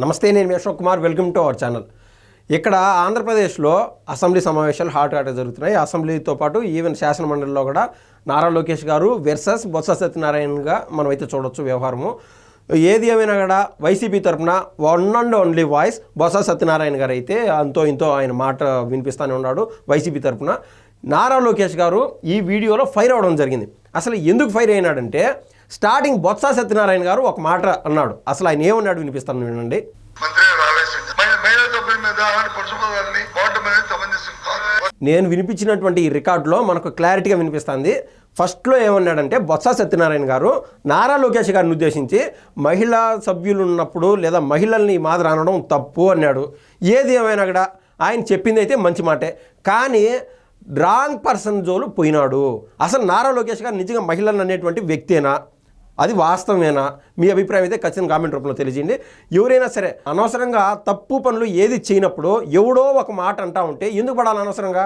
నమస్తే నేను Ashok Kumar. Welcome to our channel. ఇక్కడ ఆంధ్రప్రదేశ్లో అసెంబ్లీ సమావేశాలు హాట్ హాట్ జరుగుతున్నాయి. అసెంబ్లీతో పాటు ఈవెన్ శాసన మండలిలో కూడా నారా లోకేష్ గారు వెర్సస్ బొత్స సత్యనారాయణగా మనమైతే చూడొచ్చు వ్యవహారము. ఏది ఏమైనా కూడా వైసీపీ తరఫున one and only voice Botsa Satyanarayana garu అయితే అంతో ఇంతో ఆయన మాట వినిపిస్తూనే ఉన్నాడు వైసీపీ తరఫున నారా లోకేష్ గారు ఈ వీడియోలో ఫైర్ అవ్వడం జరిగింది. అసలు ఎందుకు ఫైర్ అయినాడంటే స్టార్టింగ్ బొత్స సత్యనారాయణ గారు ఒక మాట అన్నాడు. అసలు ఆయన ఏమన్నాడు వినిపిస్తాను వినండి. నేను వినిపించినటువంటి ఈ రికార్డులో మనకు క్లారిటీగా వినిపిస్తుంది. ఫస్ట్లో ఏమన్నాడంటే బొత్స సత్యనారాయణ గారు నారా లోకేష్ గారిని ఉద్దేశించి మహిళా సభ్యులు ఉన్నప్పుడు లేదా మహిళల్ని ఈ మాదిరి అనడం తప్పు అన్నాడు. ఏది ఏమైనా కూడా ఆయన చెప్పింది అయితే మంచి మాటే. కానీ రాంగ్ పర్సన్ జోలు పోయినాడు. అసలు నారా లోకేష్ గారు నిజంగా మహిళలు అనేటువంటి వ్యక్తేనా? అది వాస్తవమేనా? మీ అభిప్రాయం అయితే ఖచ్చితంగా కామెంట్ రూపంలో తెలియజేయండి. ఎవరైనా సరే అనవసరంగా తప్పు పనులు ఏది చేయనప్పుడు ఎవడో ఒక మాట అంటా ఉంటే ఎందుకు పడాలి అనవసరంగా?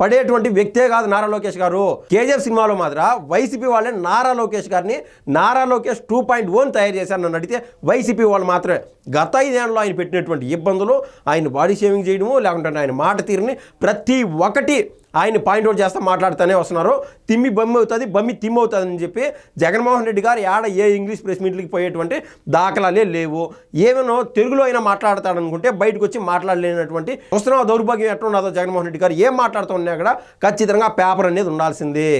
పడేటువంటి వ్యక్తే కాదు నారా లోకేష్ గారు. కేజీఎఫ్ సినిమాలో మాత్ర వైసీపీ వాళ్ళే నారా లోకేష్ గారిని Nara Lokesh two point one తయారు చేశారు నన్ను అడిగితే వైసీపీ వాళ్ళు మాత్రమే. గత ఐదేళ్ళలో ఆయన పెట్టినటువంటి ఇబ్బందులు ఆయన బాడీ షేవింగ్ చేయడము లేకుంటే ఆయన మాట తీరుని ప్రతి ఒక్కటి ఆయన పాయింట్అవుట్ చేస్తా మాట్లాడుతూనే వస్తున్నారు. తిమ్మి బొమ్మి అవుతుంది బమ్మి తిమ్మి అవుతుంది అని చెప్పి జగన్మోహన్ రెడ్డి గారు ఆడ ఏ ఇంగ్లీష్ ప్రెస్ మీట్లకి పోయేటువంటి దాఖలాలే లేవు. ఏమైనా తెలుగులో అయినా మాట్లాడతాడనుకుంటే బయటకు వచ్చి మాట్లాడలేనటువంటి వస్తున్న దౌర్భాగ్యం ఎట్లా ఉన్నదో జగన్మోహన్ రెడ్డి గారు. ఏం మాట్లాడుతూ ఉన్నా కూడా ఖచ్చితంగా పేపర్ అనేది ఉండాల్సిందే.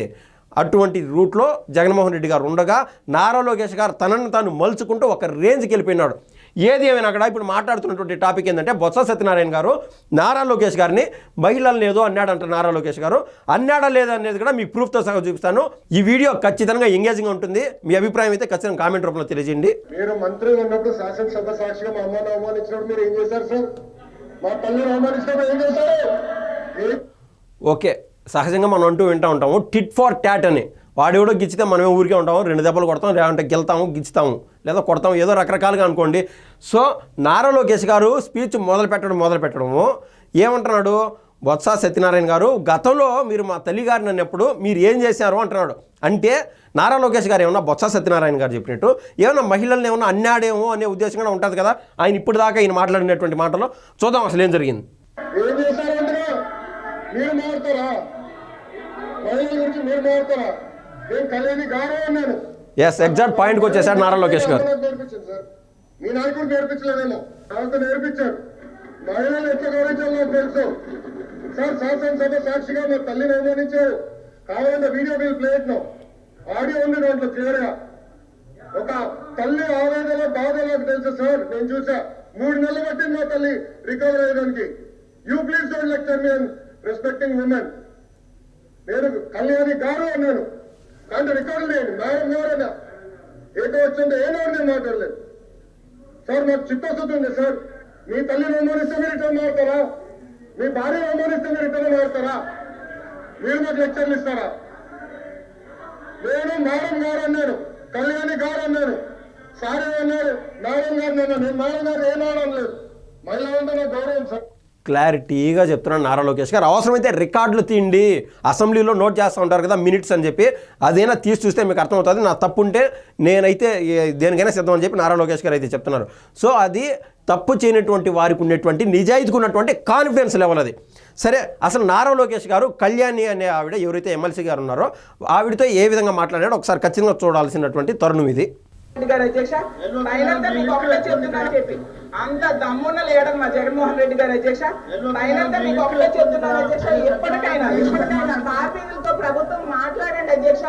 అటువంటి రూట్లో జగన్మోహన్ రెడ్డి గారు ఉండగా నారా లోకేష్ గారు తనను తాను మలుచుకుంటూ ఒక రేంజ్కి వెళ్ళిపోయినాడు. ఏది ఏమైనా అక్కడ ఇప్పుడు మాట్లాడుతున్నటువంటి టాపిక్ ఏంటంటే బొత్స సత్యనారాయణ గారు నారా లోకేష్ గారిని మహిళలు లేదో అన్నాడంట నారా లోకేష్ గారు. అన్నాడా లేదా అనేది కూడా మీకు ప్రూఫ్తో సహా చూపిస్తాను. ఈ వీడియో ఖచ్చితంగా ఎంగేజింగ్ ఉంటుంది. మీ అభిప్రాయం అయితే ఖచ్చితంగా కామెంట్ రూపంలో తెలియజేయండి. మీరు మంత్రిగా ఉన్నప్పుడు శాసనసభ సాక్షిగా మా అమ్మని అవమానించినప్పుడు మీరు ఏం చేశారు సార్? మా తల్లిని అవమానించినప్పుడు ఏం చేశారు? ఓకే సహజంగా మనం అంటూ వింటూ ఉంటాము. టిట్ ఫర్ ట్యాట్ అని. వాడెవడో గిచ్చితే మనమే ఊరికే ఉంటాము రెండు దెబ్బలు కొడతాం లేదంటే గెలుతాము గిచ్చుతాము లేదా కొడతాము ఏదో రకరకాలుగా అనుకోండి. సో నారా లోకేష్ గారు స్పీచ్ మొదలు పెట్టడం మొదలు పెట్టడము. ఏమంటున్నాడు? బొత్స సత్యనారాయణ గారు గతంలో మీరు మా తల్లి గారిని అన్నప్పుడు మీరు ఏం చేశారు? అంటున్నాడు. అంటే నారా లోకేష్ గారు ఏమన్నా బొత్స సత్యనారాయణ గారు చెప్పినట్టు ఏమన్నా మహిళల్ని ఏమన్నా అన్నాడేమో అనే ఉద్దేశం కూడా ఉంటుంది కదా ఆయన ఇప్పుడు దాకా ఆయన మాట్లాడినటువంటి మాటలో చూద్దాం అసలు ఏం జరిగింది. మీరు మారుతారా? మహిళల గురించి మీరు మారుతారా? ఎస్ ఎగ్జాక్ట్ పాయింట్కి వచ్చేసాడు నారా లోకేష్ గారు. మీ నాయకుడు నేర్పించలేదేమో. నాకు నేర్పించారు. మహిళలు ఎట్లా గౌరవించాలో నాకు తెలుసు. సార్ శాసనసభ సాక్షిగా మా తల్లిని అవమానించారు. కావాలంటే వీడియో బిల్ ప్లేట్ నో ఆడియో ఉంది దాంట్లో క్లియర్గా. ఒక తల్లి ఆవేదన బాధ నాకు తెలుసు సార్. నేను చూసా. మూడు నెలలు పట్టింది మా తల్లి recover అయ్యడానికి. You please don't lecture me respecting women నేను కళ్యాణి గారు అన్నాను. కానీ రికార్డు లేదు మేడం ఎవరైనా? ఏదో వచ్చిందో ఏదో నేను మాట్లాడలేదు. సార్ నాకు చిత్తశుద్ధి ఉంది సార్. మీ తల్లిని అవమానిస్తే మీరు ఇట్లా మారుతారా? మీ భార్యను అవమానిస్తే మీరు ఇట్లా మారుతారా? మీరు మాకు లెక్చర్లు ఇస్తారా? నేను మేడం గారు అన్నాను కళ్యాణి గారు అన్నాను సారీ అన్నారు మేడం గారు అన్నాను. నేను మేడం గారు ఏం ఆడలేదు మహిళ అంటే నాకు గౌరవం సార్ క్లారిటీగా చెప్తున్నాను నారా లోకేష్ గారు. అవసరమైతే రికార్డులు తీయండి. అసెంబ్లీలో నోట్ చేస్తూ ఉంటారు కదా మినిట్స్ అని చెప్పి. అదైనా తీసి చూస్తే మీకు అర్థమవుతుంది. నా తప్పు ఉంటే నేనైతే దేనికైనా సిద్ధం అని చెప్పి నారా లోకేష్ గారు అయితే చెప్తున్నారు. సో అది తప్పు చేయనటువంటి వారికి ఉన్నటువంటి నిజాయితీకి ఉన్నటువంటి కాన్ఫిడెన్స్ లెవెల్ అది. సరే అసలు నారా లోకేష్ గారు కళ్యాణి అనే ఆవిడ ఎవరైతే ఎమ్మెల్సీ గారు ఉన్నారో ఆవిడతో ఏ విధంగా మాట్లాడాడో ఒకసారి ఖచ్చితంగా చూడాల్సినటువంటి తరుణం ఇది. అంత దమ్మున్న లేయడం మా జగన్మోహన్ రెడ్డి గారు అధ్యక్ష. ఫైనల్ మీకు ఒకటే చెప్తున్నాను అధ్యక్ష ఎప్పటికైనా ఎప్పటికైనా కార్మికులతో ప్రభుత్వం మాట్లాడండి అధ్యక్ష.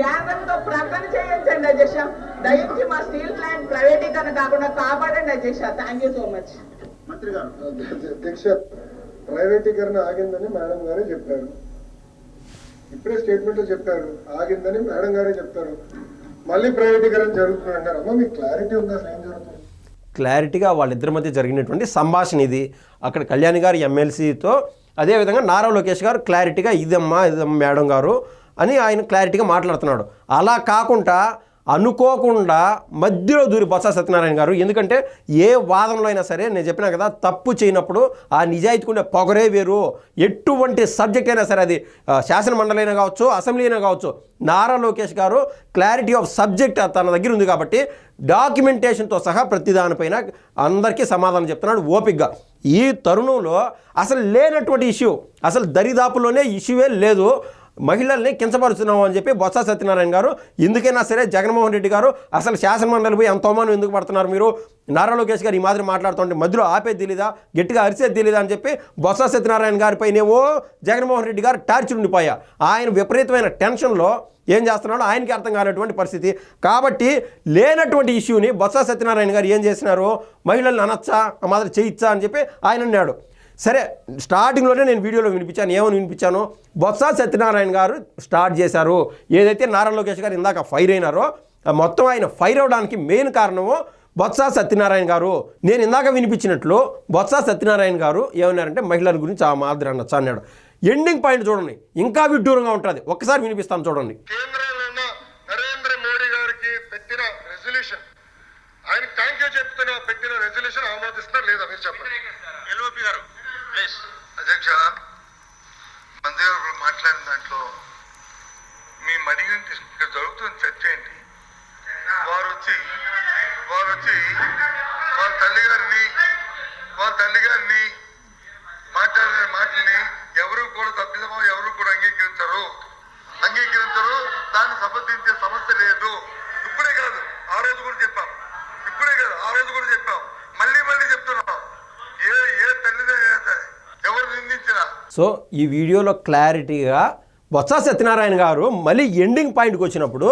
కేంద్రంతో ప్రకటన చేయించండి అధ్యక్ష. దయచేసి మా స్టీల్ ప్లాంట్ ప్రైవేటీకరణ కాకుండా కాపాడండి అధ్యక్ష. థ్యాంక్ యూ సో మచ్ అధ్యక్ష ప్రైవేటీకరణ ఆగిందని మేడం గారే చెప్పారు. ఇప్పుడే స్టేట్మెంట్లో చెప్పారు ఆగిందని మేడం గారే చెప్తారు మళ్ళీ ప్రైవేటీకరణ జరుగుతుంది అంటారు అమ్మ మీకు క్లారిటీ ఉందా? అసలు ఏం జరుగుతుంది? క్లారిటీగా వాళ్ళిద్దరి మధ్య జరిగినటువంటి సంభాషణ ఇది. అక్కడ కళ్యాణి గారు ఎమ్మెల్సీతో అదేవిధంగా నారా లోకేష్ గారు క్లారిటీగా ఇదమ్మా ఇదమ్మా మేడం గారు అని ఆయన క్లారిటీగా మాట్లాడుతున్నాడు. అలా కాకుండా అనుకోకుండా మధ్యలో దూరి బొత్స సత్యనారాయణ గారు. ఎందుకంటే ఏ వాదనలో అయినా సరే నేను చెప్పినా కదా తప్పు చేయనప్పుడు ఆ నిజాయితీకుండే పొగరే వేరు. ఎటువంటి సబ్జెక్ట్ అయినా సరే అది శాసన మండలి అయినా కావచ్చు అసెంబ్లీ అయినా కావచ్చు. నారా లోకేష్ గారు క్లారిటీ ఆఫ్ సబ్జెక్ట్ తన దగ్గర ఉంది కాబట్టి డాక్యుమెంటేషన్తో సహా ప్రతి దానిపైన అందరికీ సమాధానం చెప్తున్నాడు ఓపిక్గా ఈ తరుణంలో అసలు లేనటువంటి ఇష్యూ అసలు దరిదాపులోనే ఇష్యూవే లేదు. మహిళల్ని కించపరుస్తున్నాం అని చెప్పి బొత్స సత్యనారాయణ గారు ఎందుకైనా సరే జగన్మోహన్ రెడ్డి గారు అసలు శాసనమండలి పోయి ఎంతో అవమానం ఎందుకు పడుతున్నారు మీరు? నారా లోకేష్ గారు ఈ మాదిరి మాట్లాడుతుంటే మధ్యలో ఆపేది తెలీదా? గట్టిగా అరిసేది తెలీదా అని చెప్పి బొత్స సత్యనారాయణ గారిపైనేవో జగన్మోహన్ రెడ్డి గారు టార్చర్ ఉండిపోయా. ఆయన విపరీతమైన టెన్షన్లో ఏం చేస్తున్నాడో ఆయనకి అర్థం కానటువంటి పరిస్థితి. కాబట్టి లేనటువంటి ఇష్యూని బొత్స సత్యనారాయణ గారు ఏం చేసినారు? మహిళల్ని అనొచ్చా? ఆ మాదిరి చేయొచ్చా అని చెప్పి ఆయన అన్నాడు. సరే స్టార్టింగ్లోనే నేను వీడియోలో వినిపించాను ఏమని వినిపించాను బొత్స సత్యనారాయణ గారు స్టార్ట్ చేశారు. ఏదైతే నారా లోకేష్ గారు ఇందాక ఫైర్ అయినారో మొత్తం ఆయన ఫైర్ అవడానికి మెయిన్ కారణము బొత్స సత్యనారాయణ గారు. నేను ఇందాక వినిపించినట్లు బొత్స సత్యనారాయణ గారు ఏమన్నారంటే మహిళల గురించి ఆ మాదిరి అనొచ్చా అన్నాడు. ఎండింగ్ పాయింట్ చూడండి. ఇంకా విడ్డూరంగా ఉంటుంది. ఒక్కసారి వినిపిస్తాను చూడండి. కేంద్రంలో ఉన్న నరేంద్ర మోడీ గారికి పెట్టిన రెజల్యూషన్ ఆయన థ్యాంక్ యూ చెప్తున్న పెట్టిన రెజల్యూషన్ ఆమోదిస్తున్నారు లేదా మీరు చెప్పండి? ఎల్ఓపి గారు ప్లీజ్ అధ్యక్ష మంత్రి గారు మాట్లాడిన దాంట్లో మీ మడిగిన ఇక్కడ జరుగుతున్న చర్చ ఏంటి? వారు వచ్చి వారు వచ్చి వాళ్ళ తల్లి గారిని వాళ్ళ తల్లి గారిని మాట్లాడిన మాటల్ని ఎవరు కూడా తప్పిదమో ఎవరు కూడా అంగీకరించరు అంగీకరించరు దాన్ని సమర్థించే సమస్య లేదు ఇప్పుడే కాదు ఆ రోజు కూడా చెప్పాం ఇప్పుడే కాదు ఆ రోజు కూడా చెప్పాం మళ్ళీ మళ్ళీ చెప్తున్నాం ఏ ఏ తల్లిదండ్రులైనా సరే ఎవరు నిందించినా సో ఈ వీడియోలో క్లారిటీగా బొత్స సత్యనారాయణ గారు మళ్ళీ ఎండింగ్ పాయింట్కి వచ్చినప్పుడు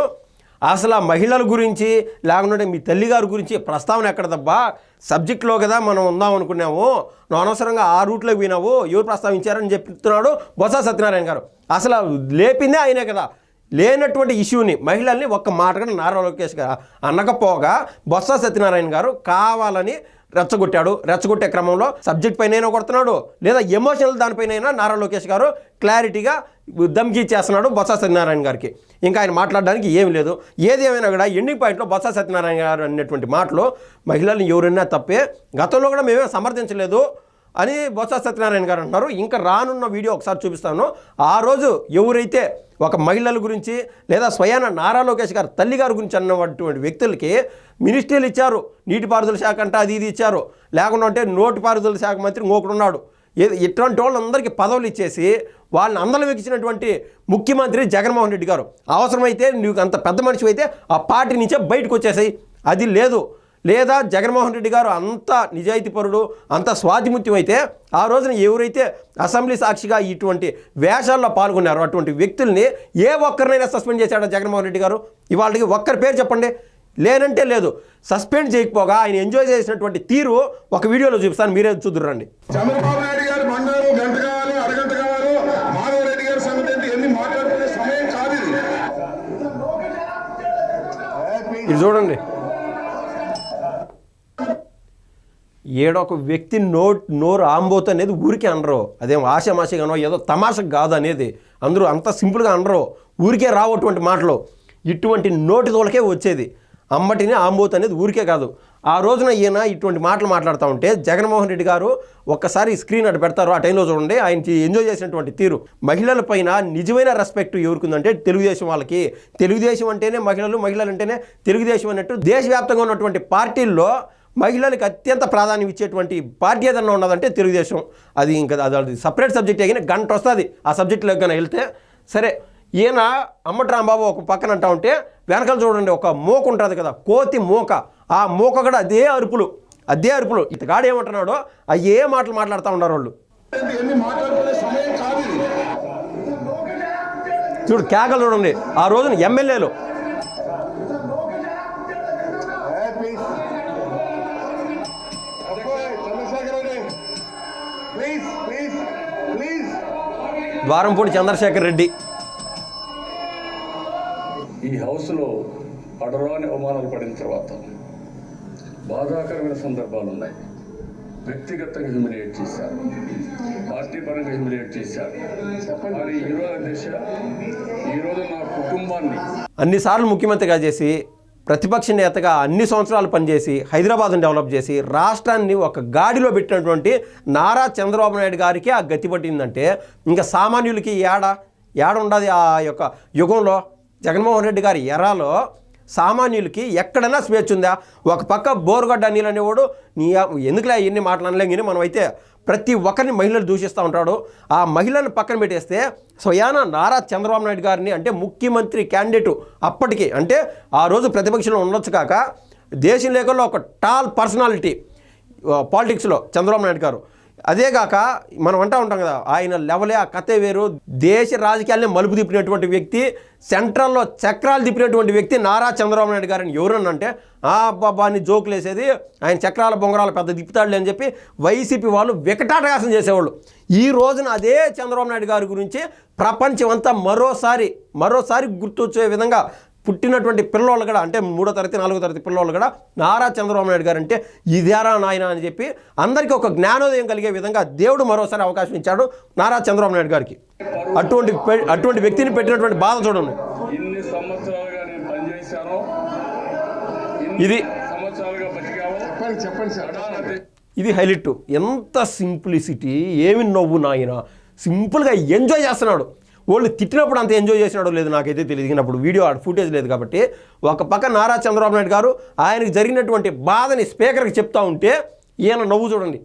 అసలు ఆ మహిళల గురించి లేకుంటే మీ తల్లి గారి గురించి ప్రస్తావన ఎక్కడ తప్ప సబ్జెక్ట్లో కదా మనం ఉందాం అనుకున్నాము. నువ్వు అనవసరంగా ఆ రూట్లో పోయినావు. ఎవరు ప్రస్తావించారని చెప్తున్నాడు బొత్స సత్యనారాయణ గారు. అసలు లేపిందే ఆయనే కదా. లేనటువంటి ఇష్యూని మహిళల్ని ఒక్క మాటగా నారా లోకేష్ గారు అనకపోగా బొత్స సత్యనారాయణ గారు కావాలని రెచ్చగొట్టాడు. రెచ్చగొట్టే క్రమంలో సబ్జెక్ట్ పైన కొడుతున్నాడు. లేదా ఎమోషనల్ దానిపైన నారా లోకేష్ గారు క్లారిటీగా దమ్కి చేస్తున్నాడు బొత్స సత్యనారాయణ గారికి. ఇంకా ఆయన మాట్లాడడానికి ఏమి లేదు. ఏది ఏమైనా కూడా ఎండింగ్ పాయింట్లో బొత్స సత్యనారాయణ గారు అనేటువంటి మాటలు మహిళల్ని ఎవరైనా తప్పే. గతంలో కూడా మేమే సమర్థించలేదు అని బొత్స సత్యనారాయణ గారు అంటున్నారు. ఇంకా రానున్న వీడియో ఒకసారి చూపిస్తాను. ఆ రోజు ఎవరైతే ఒక మహిళల గురించి లేదా స్వయాన నారా లోకేష్ గారు తల్లి గారి గురించి అన్నటువంటి వ్యక్తులకి మినిస్ట్రీలు ఇచ్చారు నీటిపారుదల శాఖ అంటే అది ఇది ఇచ్చారు. లేకుండా అంటే నోటిపారుదల శాఖ మంత్రి ఇంకొకడున్నాడు ఏ- ఇటువంటి వాళ్ళందరికీ పదవులు ఇచ్చేసి వాళ్ళని అందరం ఎక్కించినటువంటి ముఖ్యమంత్రి జగన్మోహన్ రెడ్డి గారు. అవసరమైతే నీకు అంత పెద్ద మనిషి అయితే ఆ పార్టీ నుంచే బయటకు వచ్చేసాయి. అది లేదు. లేదా జగన్మోహన్ రెడ్డి గారు అంత నిజాయితీపరుడు అంత స్వాతిముత్యం అయితే ఆ రోజున ఎవరైతే అసెంబ్లీ సాక్షిగా ఇటువంటి వేషాల్లో పాల్గొన్నారో అటువంటి వ్యక్తుల్ని ఏ ఒక్కరినైనా సస్పెండ్ చేశాడో జగన్మోహన్ రెడ్డి గారు? ఇవాళకి ఒక్కరి పేరు చెప్పండి. లేనంటే లేదు. సస్పెండ్ చేయకపోగా ఆయన ఎంజాయ్ చేసినటువంటి తీరు ఒక వీడియోలో చూపిస్తాను. మీరే చూద్దురండి చంద్రబాబు నాయుడు గారు బండారు గంట కావాలి అరగంట కావాలి. మాధవరెడ్డి గారి సంగతి ఎన్ని మాట్లాడుకునే సమయం కాదు ఇది. చూడండి. ఏడొక వ్యక్తి నో నోరు ఆంబోతు అనేది ఊరికే అనరు. అదేం ఆశమాషగానో ఏదో తమాషకు కాదు అనేది. అందరూ అంత సింపుల్గా అనరు. ఊరికే రావటువంటి మాటలు. ఇటువంటి నోటి తోలకే వచ్చేది. అమ్మటిని ఆంబోతు అనేది ఊరికే కాదు. ఆ రోజున ఈయన ఇటువంటి మాటలు మాట్లాడుతూ ఉంటే జగన్మోహన్ రెడ్డి గారు ఒక్కసారి స్క్రీన్ అటు పెడతారు ఆ టైంలో చూడండి ఆయన ఎంజాయ్ చేసినటువంటి తీరు. మహిళల పైన నిజమైన రెస్పెక్ట్ ఎవరికుందంటే తెలుగుదేశం వాళ్ళకి. తెలుగుదేశం అంటేనే మహిళలు మహిళలు అంటేనే తెలుగుదేశం అన్నట్టు దేశవ్యాప్తంగా ఉన్నటువంటి పార్టీల్లో మహిళలకు అత్యంత ప్రాధాన్యం ఇచ్చేటువంటి పార్టీ ఏదన్నా ఉన్నదంటే తెలుగుదేశం. అది ఇంకా అది అది సపరేట్ సబ్జెక్ట్ అయినా గంట వస్తుంది. ఆ సబ్జెక్టులోకి కానీ వెళ్తే సరే ఈయన అమ్మటి రాంబాబు ఒక పక్కన అంటా ఉంటే వెనకాల చూడండి ఒక మూక ఉంటుంది కదా కోతి మూక. ఆ మూక కూడా అదే అరుపులు అదే అరుపులు. ఇతగాడు ఏమంటున్నాడో ఏ మాటలు మాట్లాడుతూ ఉన్నారు వాళ్ళు. చూడు కేకలు చూడండి ఆ రోజున ఎమ్మెల్యేలు. ద్వారంపూడి చంద్రశేఖర్ రెడ్డి. ఈ హౌస్లో పడరాని అవమానాలు పడిన తర్వాత బాధాకరమైన సందర్భాలు ఉన్నాయి వ్యక్తిగతంగా హ్యూమిలేట్ చేశారు. పార్టీ పరంగా హ్యూమిలేట్ చేశారు. కానీ ఈరోజు దిశ ఈరోజు నా కుటుంబాన్ని అన్నిసార్లు ముఖ్యమంత్రిగా చేసి ప్రతిపక్ష నేతగా అన్ని సంవత్సరాలు పనిచేసి హైదరాబాద్ను డెవలప్ చేసి రాష్ట్రాన్ని ఒక గాడిలో పెట్టినటువంటి నారా చంద్రబాబు నాయుడు గారికి ఆ గతి పట్టిందంటే ఇంకా సామాన్యులకి ఏడ ఏడ? ఉండదు ఆ యొక్క యుగంలో. జగన్మోహన్ రెడ్డి గారి ఎరాలో సామాన్యులకి ఎక్కడైనా స్వేచ్ఛ ఉందా? ఒక పక్క బోరుగడ్డ నీళ్ళు అనేవాడు నీ ఎందుకులే ఎన్ని మాట్లాడలేం కానీ మనం అయితే ప్రతి ఒక్కరిని మహిళలు దూషిస్తూ ఉంటాడు. ఆ మహిళను పక్కన పెట్టేస్తే స్వయాన నారా చంద్రబాబు నాయుడు గారిని అంటే ముఖ్యమంత్రి క్యాండిడేట్ అప్పటికి అంటే ఆ రోజు ప్రతిపక్షంలో ఉండొచ్చు కాక దేశం లేఖల్లో ఒక టాల్ పర్సనాలిటీ పాలిటిక్స్లో చంద్రబాబు నాయుడు గారు. అదేగాక మనం అంటా ఉంటాం కదా ఆయన లెవలే ఆ కథే వేరు. దేశ రాజకీయాల్ని మలుపు తిప్పినటువంటి వ్యక్తి సెంట్రల్లో చక్రాలు తిప్పినటువంటి వ్యక్తి నారా చంద్రబాబు నాయుడు గారిని ఎవరన్నంటే ఆ బాబా అని జోకులు వేసేది ఆయన చక్రాల బొంగరాలు పెద్ద తిప్పుతాడులే అని చెప్పి వైసీపీ వాళ్ళు వికటాటహాసం చేసేవాళ్ళు. ఈ రోజున అదే చంద్రబాబు నాయుడు గారి గురించి ప్రపంచం అంతా మరోసారి మరోసారి గుర్తొచ్చే విధంగా పుట్టినటువంటి పిల్లోళ్ళు కూడా అంటే మూడో తరగతి నాలుగో తరగతి పిల్లోళ్ళు కూడా నారా చంద్రబాబు నాయుడు గారు అంటే ఇదేరా నాయన అని చెప్పి అందరికీ ఒక జ్ఞానోదయం కలిగే విధంగా దేవుడు మరోసారి అవకాశం ఇచ్చాడు నారా చంద్రబాబు నాయుడు గారికి. అటువంటి అటువంటి వ్యక్తిని పెట్టినటువంటి బాధ చూడండి. ఇది ఇది హైలైట్. ఎంత సింప్లిసిటీ ఏమి నవ్వు నాయన. సింపుల్గా ఎంజాయ్ చేస్తున్నాడు. వాళ్ళు తిట్టినప్పుడు అంత ఎంజాయ్ చేసినాడో లేదు నాకైతే తెలియదు. అప్పుడు వీడియో ఫుటేజ్ లేదు కాబట్టి ఒక పక్క నారా చంద్రబాబు నాయుడు గారు ఆయనకు జరిగినటువంటి బాధని స్పీకర్కి చెప్తా ఉంటే ఈయన నవ్వు చూడండి.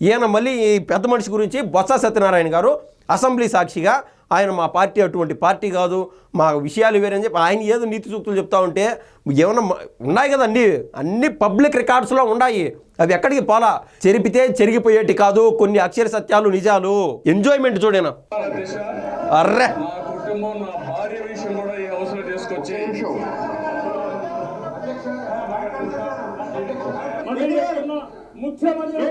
ఈయన మళ్ళీ ఈ పెద్ద మనిషి గురించి బొత్స సత్యనారాయణ గారు అసెంబ్లీ సాక్షిగా ఆయన మా పార్టీ అటువంటి పార్టీ కాదు మా విషయాలు వేరని చెప్పి ఆయన ఏదో నీతి సూక్తులు చెప్తా ఉంటే ఏమన్నా ఉన్నాయి ఉన్నాయి కదండి. అన్ని పబ్లిక్ రికార్డ్స్లో ఉన్నాయి. అవి ఎక్కడికి పోలా? చెరిపితే చెరిగిపోయేటి కాదు కొన్ని అక్షర సత్యాలు నిజాలు. ఎంజాయ్మెంట్ చూడేనా? అర్రే! కుటుంబం కూడా ముఖ్యమంత్రి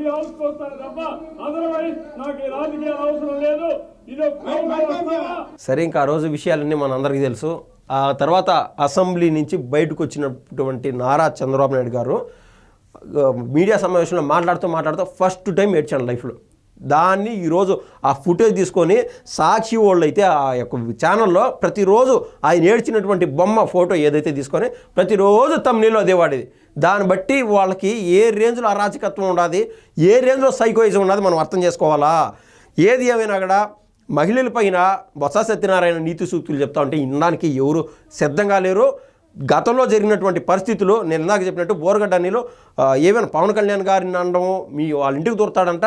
ఈ హౌస్ వస్తాను తప్ప అదర్వైజ్ నాకు ఈ రాజకీయాలు అవసరం లేదు? సరే ఇంకా ఆ రోజు విషయాలన్నీ మన అందరికీ తెలుసు. ఆ తర్వాత అసెంబ్లీ నుంచి బయటకు వచ్చినటువంటి నారా చంద్రబాబు నాయుడు గారు మీడియా సమావేశంలో మాట్లాడుతూ మాట్లాడుతూ ఫస్ట్ టైం ఏడ్చాను లైఫ్లో. దాన్ని ఈరోజు ఆ ఫుటేజ్ తీసుకొని సాక్షి వాళ్ళు అయితే ఆ యొక్క ఛానల్లో ప్రతిరోజు ఆయన ఏడ్చినటువంటి బొమ్మ ఫోటో ఏదైతే తీసుకొని ప్రతిరోజు తమ్నీళ్ళు అదే వాడేది. దాన్ని బట్టి వాళ్ళకి ఏ రేంజ్లో అరాచకత్వం ఉండాలి ఏ రేంజ్లో సైకోయిజం ఉన్నది మనం అర్థం చేసుకోవాలా? ఏది ఏమైనా కూడా మహిళల పైన బొత్స సత్యనారాయణ నీతి సూక్తులు చెప్తా ఉంటే ఇన్నానికి ఎవరు సిద్ధంగా లేరు. గతంలో జరిగినటువంటి పరిస్థితులు నేను ఇందాక చెప్పినట్టు బోరగడ్డ నీళ్ళు ఏమైనా పవన్ కళ్యాణ్ గారిని అనడం మీ వాళ్ళ ఇంటికి దొరుకుతాడంట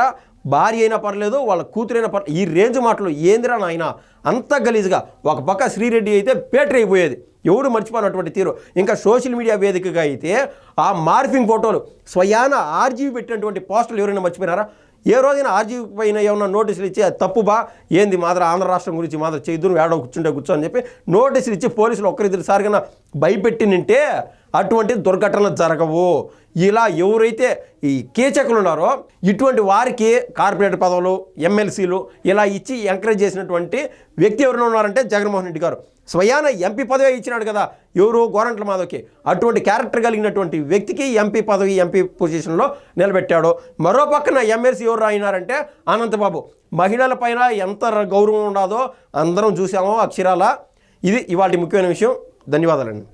భార్య అయినా పర్లేదు వాళ్ళ కూతురైనా పర్లేదు ఈ రేంజ్ మాటలు ఏందిరా నాయన? అంత గలీజ్గా ఒక పక్క శ్రీరెడ్డి అయితే పేటరీ అయిపోయేది. ఎవడు మర్చిపోయినటువంటి తీరు. ఇంకా సోషల్ మీడియా వేదికగా అయితే ఆ మార్ఫింగ్ ఫోటోలు స్వయాన ఆర్జీవి పెట్టినటువంటి పోస్టులు ఎవరైనా మర్చిపోయినారా? ఏ రోజైనా ఆర్జీవి పైన ఏమన్నా నోటీసులు ఇచ్చి అది తప్పు బా ఏంది మాత్రం ఆంధ్ర రాష్ట్రం గురించి మాత్రం చేయదు ఏడో కూర్చుంటే కూర్చో అని చెప్పి నోటీసులు ఇచ్చి పోలీసులు ఒక్కరిద్దరు సారిగా భయపెట్టి నింటే అటువంటి దుర్ఘటనలు జరగవు. ఇలా ఎవరైతే ఈ కీచకులు ఉన్నారో ఇటువంటి వారికి కార్పొరేట్ పదవులు ఎమ్మెల్సీలు ఇలా ఇచ్చి ఎంకరేజ్ చేసినటువంటి వ్యక్తి ఎవరైనా ఉన్నారంటే జగన్మోహన్ రెడ్డి గారు. స్వయాన ఎంపీ పదవి ఇచ్చినాడు కదా ఎవరు గోరంట్ల మాధవ్కి. అటువంటి క్యారెక్టర్ కలిగినటువంటి వ్యక్తికి ఎంపీ పదవి ఎంపీ పొజిషన్లో నిలబెట్టాడు. మరో పక్కన ఎమ్మెల్సీ ఎవరు అయినారంటే అనంతబాబు. మహిళల పైన ఎంత గౌరవం ఉండదో అందరం చూసామో అక్షరాల. ఇది ఇవాటి ముఖ్యమైన విషయం. ధన్యవాదాలండి.